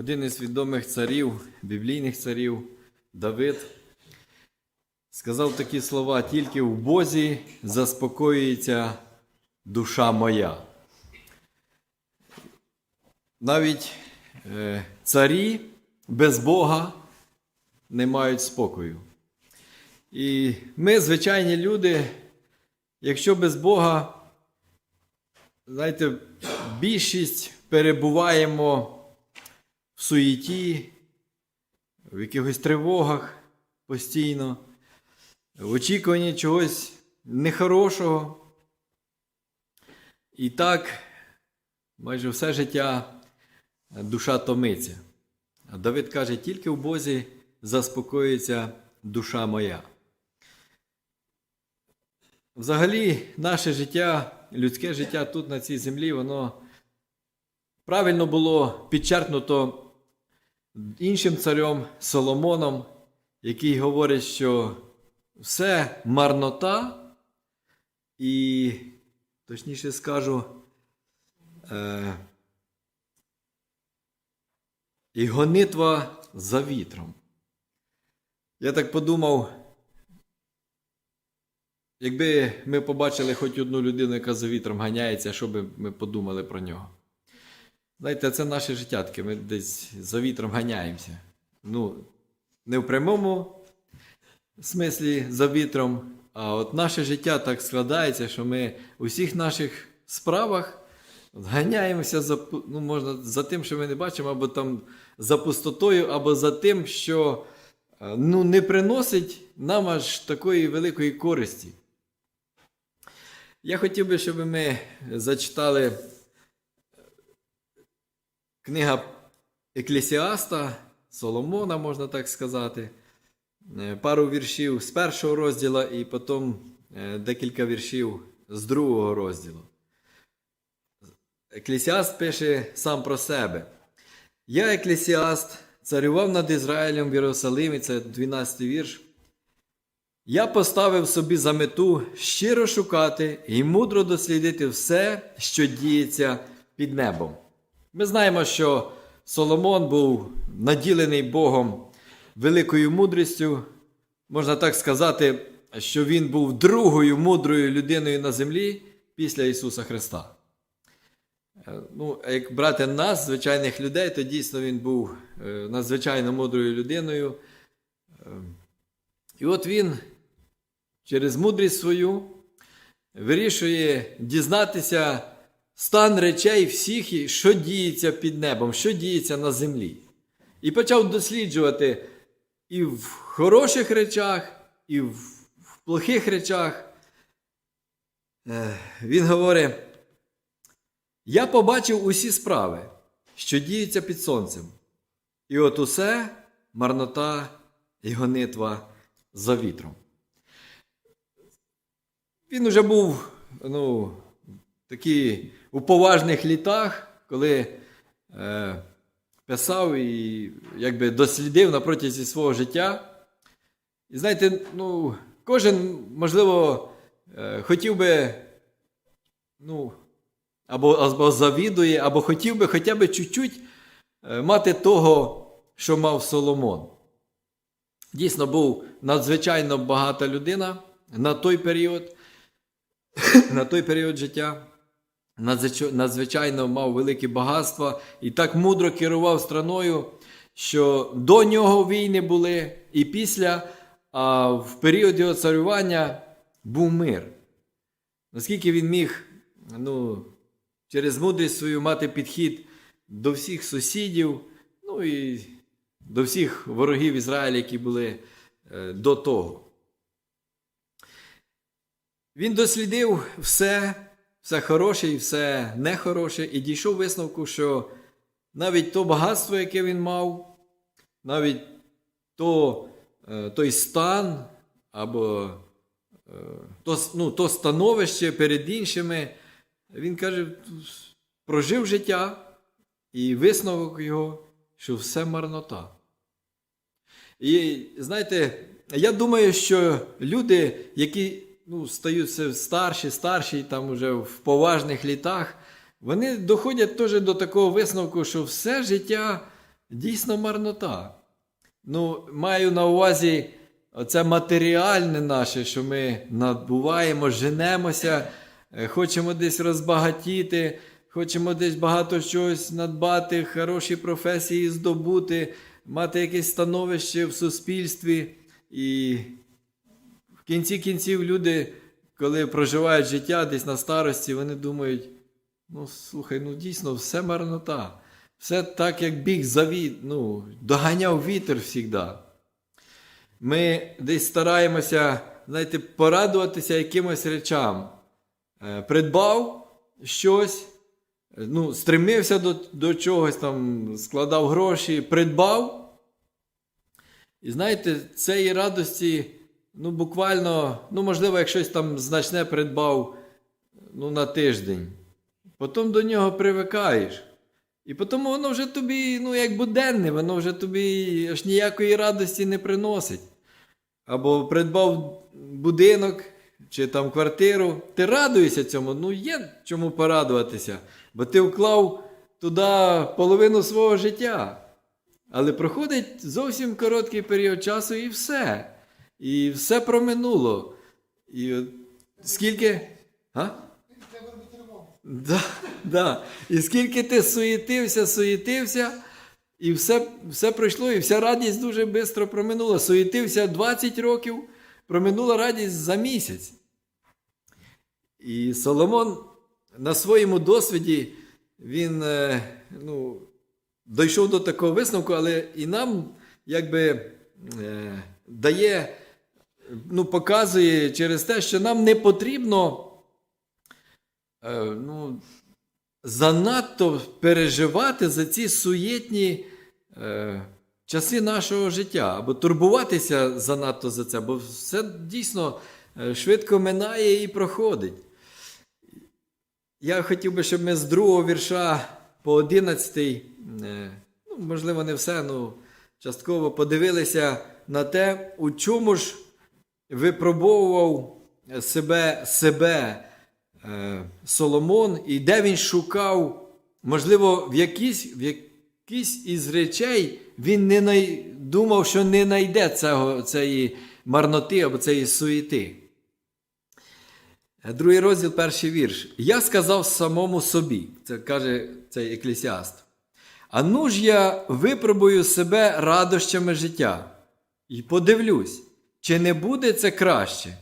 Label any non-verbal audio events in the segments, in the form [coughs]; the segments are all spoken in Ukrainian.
один із відомих царів, біблійних царів Давид, сказав такі слова: тільки в Бозі заспокоюється душа моя. Навіть е, царі без Бога не мають спокою. І ми, звичайні люди, якщо без Бога, знаєте, більшість перебуваємо в суєті, в якихось тривогах постійно, в очікуванні чогось нехорошого. І так, майже все життя душа томиться. А Давид каже, тільки в Бозі заспокоїться душа моя. Взагалі, наше життя, людське життя тут на цій землі, воно правильно було підчеркнуто іншим царем Соломоном, який говорить, що все марнота, і, точніше скажу, е, і гонитва за вітром. Я так подумав, якби ми побачили хоч одну людину, яка за вітром ганяється, що би ми подумали про нього. Знаєте, це наше життя таке, ми десь за вітром ганяємося. Ну, не в прямому смислі за вітром, а от наше життя так складається, що ми у всіх наших справах ганяємося за, ну, можна, за тим, що ми не бачимо, або там за пустотою, або за тим, що е, ну, не приносить нам аж такої великої користі. Я хотів би, щоб ми зачитали книга Еклесіаста, Соломона, можна так сказати. Е, Пару віршів з першого розділу і потім е, декілька віршів з другого розділу. Еклесіаст пише сам про себе. Я, еклесіаст, царював над Ізраїлем в Єрусалимі, це 12 вірш. Я поставив собі за мету щиро шукати і мудро дослідити все, що діється під небом. Ми знаємо, що Соломон був наділений Богом великою мудрістю. Можна так сказати, що він був другою мудрою людиною на землі після Ісуса Христа. Е, Ну, як брати нас, звичайних людей, то дійсно він був е, надзвичайно мудрою людиною. Е, І от він через мудрість свою вирішує дізнатися стан речей всіх, що діється під небом, що діється на землі. І почав досліджувати і в хороших речах, і в в плохих речах. Е, Він говорить: я побачив усі справи, що діються під сонцем. І от усе марнота і гонитва за вітром. Він уже був ну, такий у поважних літах, коли е, писав і якби дослідив на протязі свого життя. І знаєте, ну, кожен, можливо, е, хотів би, ну, або, або завідує, або хотів би хоча б чуть-чуть е, мати того, що мав Соломон. Дійсно, був надзвичайно багата людина на той період, [coughs] на той період життя. Надзвич- Надзвичайно мав велике багатство і так мудро керував страною, що до нього війни були і після, а в період його царювання був мир. Наскільки він міг ну, через мудрість свою мати підхід до всіх сусідів, ну і до всіх ворогів Ізраїля, які були е, до того. Він дослідив все, все хороше і все нехороше, і дійшов висновку, що навіть то багатство, яке він мав, навіть то, е, той стан або е, то, ну, то становище перед іншими, він каже, прожив життя, і висновок його, що все марнота. І знаєте, я думаю, що люди, які ну, стають все старші, старші, там уже в поважних літах, вони доходять теж до такого висновку, що все життя дійсно марнота. Ну, маю на увазі оце матеріальне наше, що ми надбуваємо, женемося, е, хочемо десь розбагатіти, хочемо десь багато чогось надбати, хороші професії здобути, мати якесь становище в суспільстві. І кінці кінців люди, коли проживають життя десь на старості, вони думають: ну, слухай, ну дійсно, все марнота. Все так, як біг завіт, ну, доганяв вітер завжди. Ми десь стараємося, знаєте, порадуватися якимось речам. Е, Придбав щось, ну, стремився до, до чогось, там, складав гроші, придбав. І знаєте, цієї радості, ну, буквально, ну, можливо, як щось там значне придбав ну, на тиждень. Потім до нього привикаєш. І потім воно вже тобі, ну, як буденне, воно вже тобі аж ніякої радості не приносить. Або придбав будинок чи там квартиру. Ти радуєшся цьому, ну є чому порадуватися, бо ти вклав туди половину свого життя. Але проходить зовсім короткий період часу і все. І все проминуло. І скільки. А? Да, да. І скільки ти суєтився, суєтився, і все, все пройшло, і вся радість дуже швидко проминула. Суєтився 20 років, проминула радість за місяць. І Соломон на своєму досвіді він е, ну, дійшов до такого висновку, але і нам якби е, дає, ну, показує через те, що нам не потрібно е, ну, занадто переживати за ці суєтні е, часи нашого життя, або турбуватися занадто за це, бо все дійсно е, швидко минає і проходить. Я хотів би, щоб ми з другого вірша по 11, е, ну, можливо, не все, ну частково подивилися на те, у чому ж випробовував себе, себе е, Соломон, і де він шукав, можливо, в якійсь, в якійсь із речей він не най... думав, що не знайде цього, цієї марноти або цієї суєти. Другий розділ, перший вірш. Я сказав самому собі, це каже цей еклесіаст. А ну ж я випробую себе радощами життя і подивлюсь, чи не буде це краще,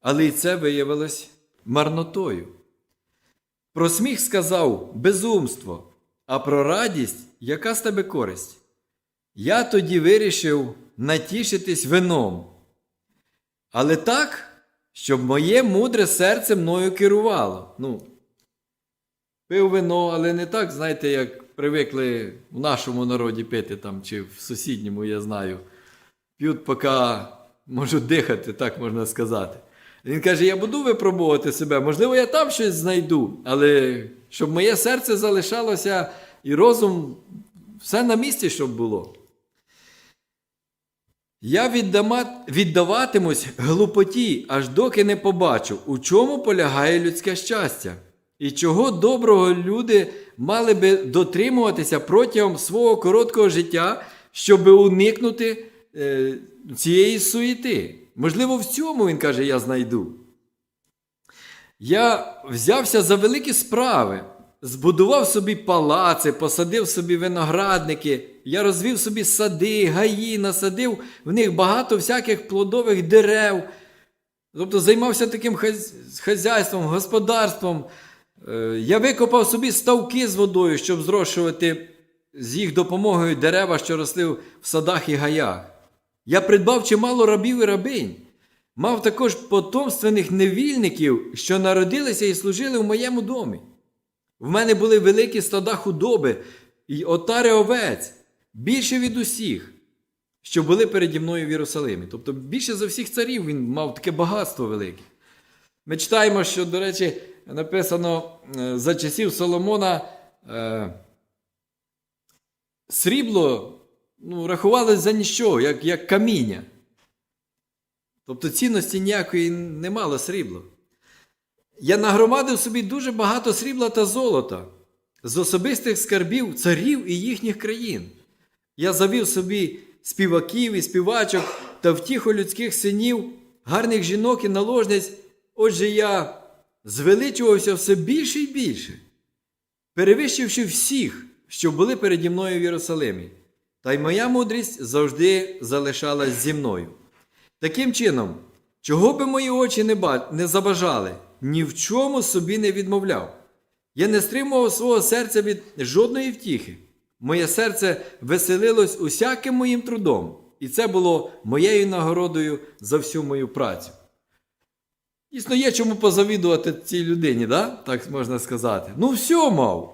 але й це виявилось марнотою. Про сміх сказав безумство, а про радість яка з тебе користь? Я тоді вирішив натішитись вином. Але так, щоб моє мудре серце мною керувало. Ну, пив вино, але не так, знаєте, як привикли в нашому народі пити там, чи в сусідньому, я знаю. П'ють, поки можуть дихати, так можна сказати. Він каже: я буду випробувати себе, можливо, я там щось знайду, але щоб моє серце залишалося і розум все на місці, щоб було. Я віддаватимусь глупоті, аж доки не побачу, у чому полягає людське щастя, і чого доброго люди мали би дотримуватися протягом свого короткого життя, щоб уникнути цієї суєти. Можливо, в цьому він каже, я знайду. Я взявся за великі справи, збудував собі палаци, посадив собі виноградники, я розвів собі сади, гаї, насадив в них багато всяких плодових дерев. Тобто займався таким хазяйством, господарством. Е, Я викопав собі ставки з водою, щоб зрошувати з їх допомогою дерева, що росли в садах і гаях. Я придбав чимало рабів і рабинь. Мав також потомственних невільників, що народилися і служили в моєму домі. В мене були великі стада худоби і отари овець, більше від усіх, що були переді мною в Єрусалимі. Тобто більше за всіх царів він мав таке багатство велике. Ми читаємо, що, до речі, написано е, за часів Соломона е, срібло ну, рахувалось за ніщо, як, як каміння. Тобто цінності ніякої не мало срібло. Я нагромадив собі дуже багато срібла та золота з особистих скарбів царів і їхніх країн. Я завів собі співаків і співачок та втіху людських синів, гарних жінок і наложниць. Отже, я звеличувався все більше і більше, перевищивши всіх, що були переді мною в Єрусалимі. Та й моя мудрість завжди залишалась зі мною. Таким чином, чого би мої очі не, ба... не забажали, ні в чому собі не відмовляв. Я не стримував свого серця від жодної втіхи. Моє серце веселилось усяким моїм трудом, і це було моєю нагородою за всю мою працю. Дійсно, є чому позавідувати цій людині, да? так можна сказати. Ну, все мав.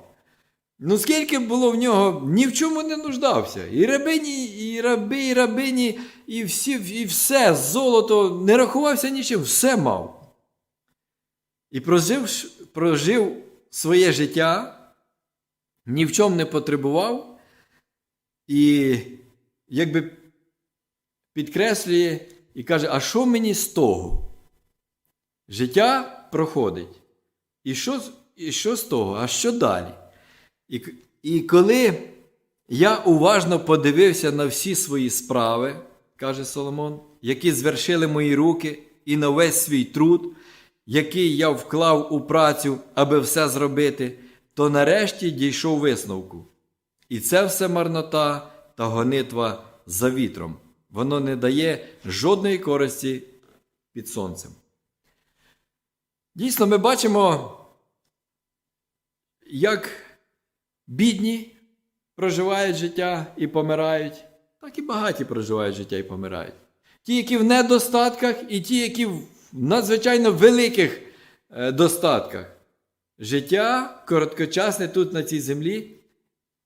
Ну, скільки було в нього, ні в чому не нуждався. І рабині, і раби, і рабині, і, всі, і все, золото, не рахувався нічим, все мав. І прожив, прожив своє життя, ні в чому не потребував, і якби підкреслює і каже, а що мені з того? Життя проходить. І що, і що з того? А що далі? І, і коли я уважно подивився на всі свої справи, каже Соломон, які звершили мої руки, і на весь свій труд, який я вклав у працю, аби все зробити, то нарешті дійшов висновку. І це все марнота та гонитва за вітром. Воно не дає жодної користі під сонцем. Дійсно, ми бачимо, як бідні проживають життя і помирають, так і багаті проживають життя і помирають. Ті, які в недостатках, і ті, які в надзвичайно великих е, достатках. Життя короткочасне тут на цій землі,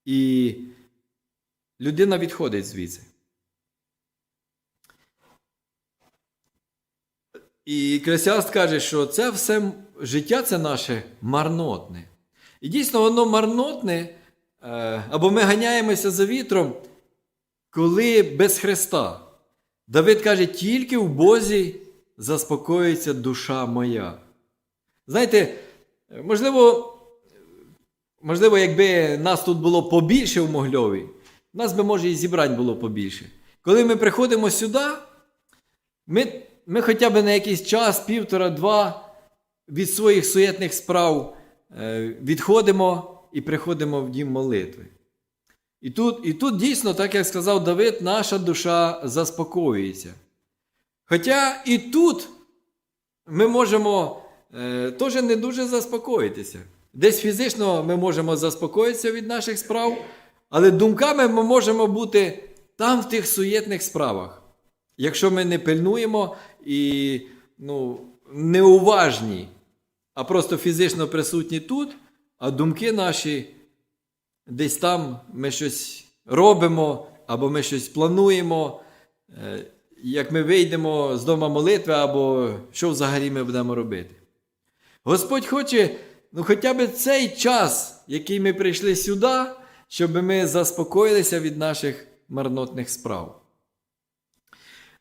і людина відходить звідси. І Кресіаст каже, що це все життя це наше марнотне. І дійсно, воно марнотне, е, або ми ганяємося за вітром, коли без Христа. Давид каже, тільки в Бозі заспокоїться душа моя. Знаєте, можливо, можливо, якби нас тут було побільше в Могльові, нас би, може, і зібрань було побільше. Коли ми приходимо сюди, ми, ми хоча б на якийсь час, півтора-два від своїх суєтних справ відходимо і приходимо в дім молитви. І тут, і тут дійсно, так як сказав Давид, наша душа заспокоюється. Хоча і тут ми можемо е, теж не дуже заспокоїтися. Десь фізично ми можемо заспокоїтися від наших справ, але думками ми можемо бути там в тих суєтних справах. Якщо ми не пильнуємо і ну, неуважні, а просто фізично присутні тут, а думки наші десь там ми щось робимо, або ми щось плануємо, е, як ми вийдемо з дома молитви, або що взагалі ми будемо робити. Господь хоче, ну хоча б цей час, який ми прийшли сюди, щоб ми заспокоїлися від наших марнотних справ.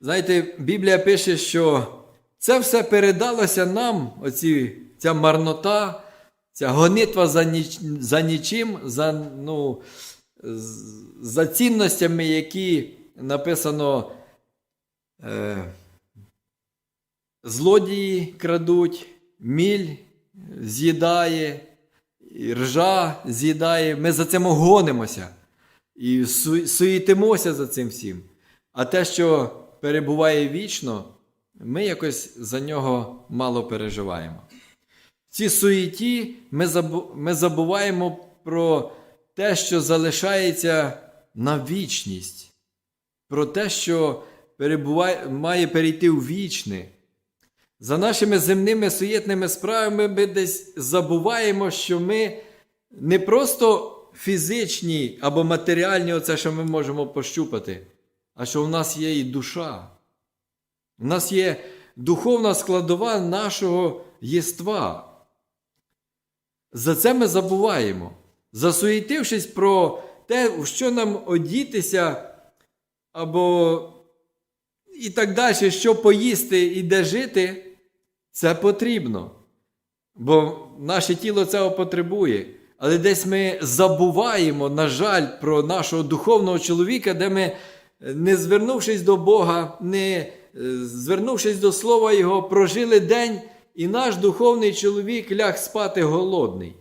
Знаєте, Біблія пише, що це все передалося нам, оці, ця марнота, ця гонитва за, ніч, за нічим, за, ну, за цінностями, які написано е, злодії крадуть, міль з'їдає, ржа з'їдає. Ми за цим гонимося і су- суєтимося за цим всім. А те, що перебуває вічно, ми якось за нього мало переживаємо. Цій суєті ми забуваємо про те, що залишається на вічність, про те, що перебуває... має перейти у вічне. За нашими земними суєтними справами ми десь забуваємо, що ми не просто фізичні або матеріальні, оце, що ми можемо пощупати, а що в нас є і душа. У нас є духовна складова нашого єства. За це ми забуваємо. Засуєтившись про те, в що нам одітися, або і так далі, що поїсти і де жити, це потрібно. Бо наше тіло цього потребує. Але десь ми забуваємо, на жаль, про нашого духовного чоловіка, де ми, не звернувшись до Бога, не е, звернувшись до Слова Його, прожили день, і наш духовний чоловік ляг спати голодний.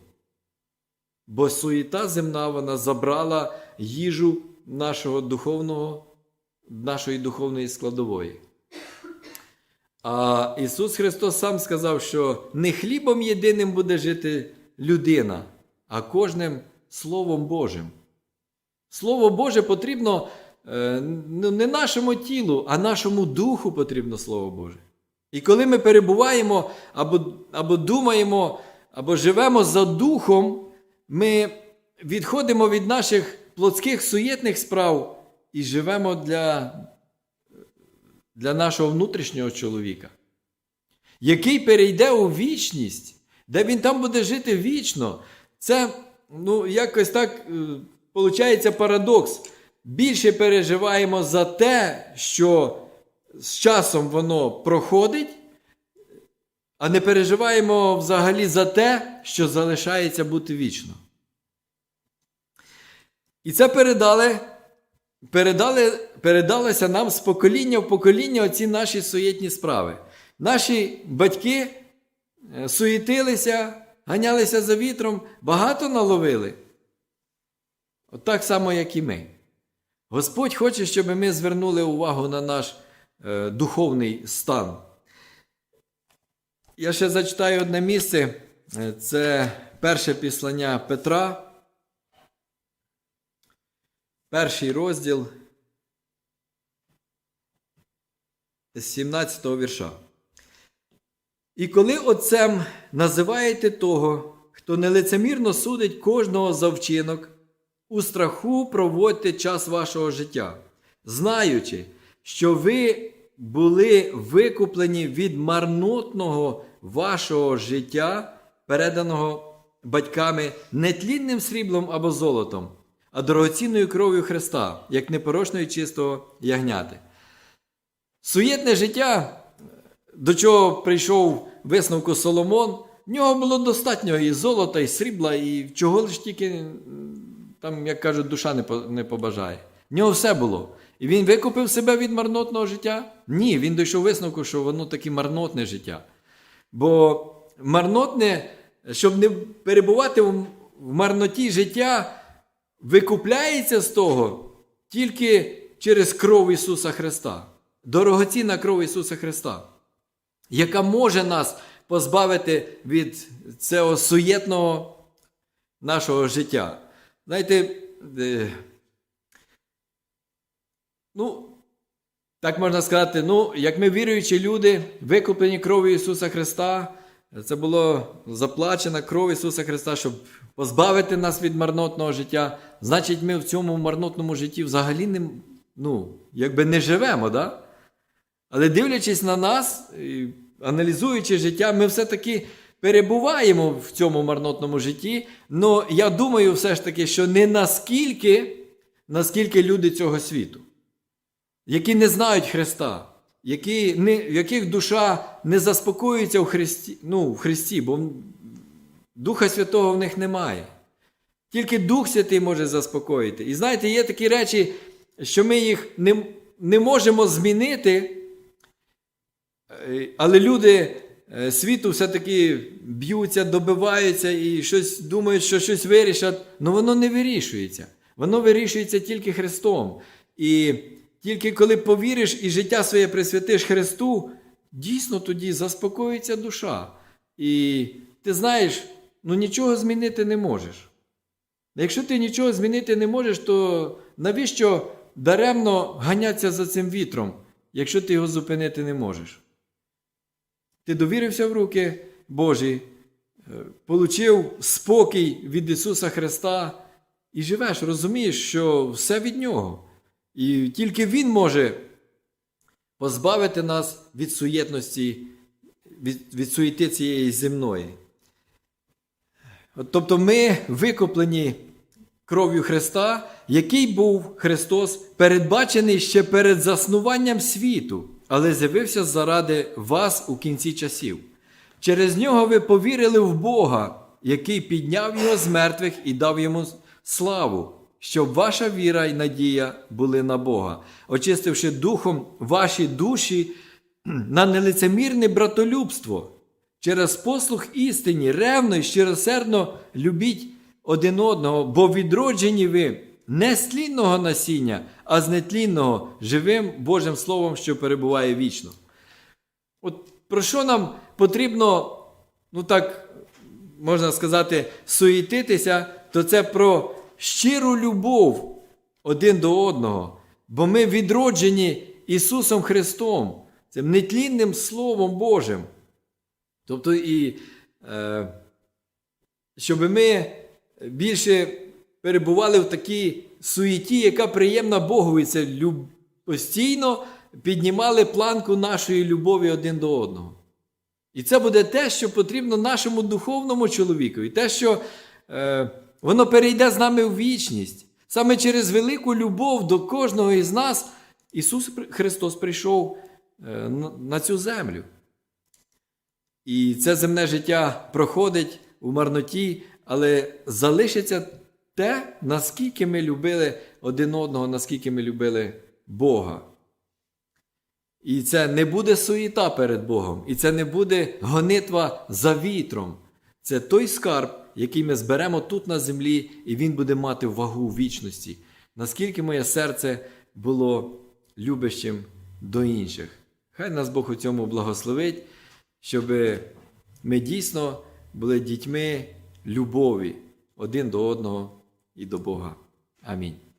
Бо суєта земна вона забрала їжу нашого духовного, нашої духовної складової. А Ісус Христос сам сказав, що не хлібом єдиним буде жити людина, а кожним Словом Божим. Слово Боже потрібно е, ну, не нашому тілу, а нашому духу потрібно Слово Боже. І коли ми перебуваємо або, або думаємо, або живемо за духом, ми відходимо від наших плотських суєтних справ і живемо для, для нашого внутрішнього чоловіка, який перейде у вічність, де він там буде жити вічно. Це ну, якось так виходить парадокс. Більше переживаємо за те, що з часом воно проходить, а не переживаємо взагалі за те, що залишається бути вічно. І це передали, передали, передалося нам з покоління в покоління оці наші суєтні справи. Наші батьки е, суєтилися, ганялися за вітром, багато наловили. От так само, як і ми. Господь хоче, щоб ми звернули увагу на наш духовний стан. Я ще зачитаю одне місце. Е, Це перше післання Петра. Перший розділ з 17 вірша. І коли отцем називаєте того, хто нелицемірно судить кожного за вчинок, у страху проводьте час вашого життя, знаючи, що ви були викуплені від марнотного вашого життя, переданого батьками нетлінним сріблом або золотом, а дорогоцінною кров'ю Христа, як непорочної чистого ягняти. Суєтне життя, до чого прийшов висновку Соломон, в нього було достатньо і золота, і срібла, і чого лиш тільки, там, як кажуть, душа не побажає. В нього все було. І він викупив себе від марнотного життя? Ні, він дійшов висновку, що воно таке марнотне життя. Бо марнотне, щоб не перебувати в марноті життя, викупляється з того тільки через кров Ісуса Христа. Дорогоцінна кров Ісуса Христа, яка може нас позбавити від цього суєтного нашого життя. Знаєте, е, ну, так можна сказати, ну, як ми віруючі люди, викуплені кров'ю Ісуса Христа, це було заплачена кров Ісуса Христа, щоб позбавити нас від марнотного життя. Значить, ми в цьому марнотному житті взагалі не, ну, якби не живемо, да? Але дивлячись на нас, аналізуючи життя, ми все-таки перебуваємо в цьому марнотному житті. Ну, я думаю, все ж таки, що не наскільки, наскільки люди цього світу, які не знають Христа, які, не, в яких душа не заспокоюється в Христі, ну, в Христі, бо Духа Святого в них немає. Тільки Дух Святий може заспокоїти. І знаєте, є такі речі, що ми їх не, не можемо змінити, е, але люди е, світу все-таки б'ються, добиваються і щось думають, що щось вирішать, але воно не вирішується. Воно вирішується тільки Христом. І тільки коли повіриш і життя своє присвятиш Христу, дійсно тоді заспокоїться душа. І ти знаєш, ну нічого змінити не можеш. Якщо ти нічого змінити не можеш, то навіщо даремно ганятися за цим вітром, якщо ти його зупинити не можеш? Ти довірився в руки Божі, е, получив спокій від Ісуса Христа і живеш, розумієш, що все від Нього. І тільки Він може позбавити нас від суєтності, від, від суєти цієї земної. Тобто ми викуплені кров'ю Христа, який був Христос передбачений ще перед заснуванням світу, але з'явився заради вас у кінці часів. Через нього ви повірили в Бога, який підняв його з мертвих і дав йому славу, щоб ваша віра і надія були на Бога, очистивши духом ваші душі на нелицемірне братолюбство. Через послух істині, ревно і щиросердно любіть один одного, бо відроджені ви не з тлінного насіння, а з нетлінного, живим Божим Словом, що перебуває вічно. От про що нам потрібно, ну так можна сказати, суєтитися, то це про щиру любов один до одного. Бо ми відроджені Ісусом Христом, цим нетлінним Словом Божим. Тобто, і е, щоб ми більше перебували в такій суєті, яка приємна Богові, це люб... постійно піднімали планку нашої любові один до одного. І це буде те, що потрібно нашому духовному чоловікові, те, що е, воно перейде з нами в вічність. Саме через велику любов до кожного із нас Ісус Христос прийшов е, на цю землю. І це земне життя проходить у марноті, але залишиться те, наскільки ми любили один одного, наскільки ми любили Бога. І це не буде суєта перед Богом, і це не буде гонитва за вітром. Це той скарб, який ми зберемо тут на землі, і він буде мати вагу вічності. Наскільки моє серце було любящим до інших. Хай нас Бог у цьому благословить, щоб ми дійсно були дітьми любові один до одного і до Бога. Амінь.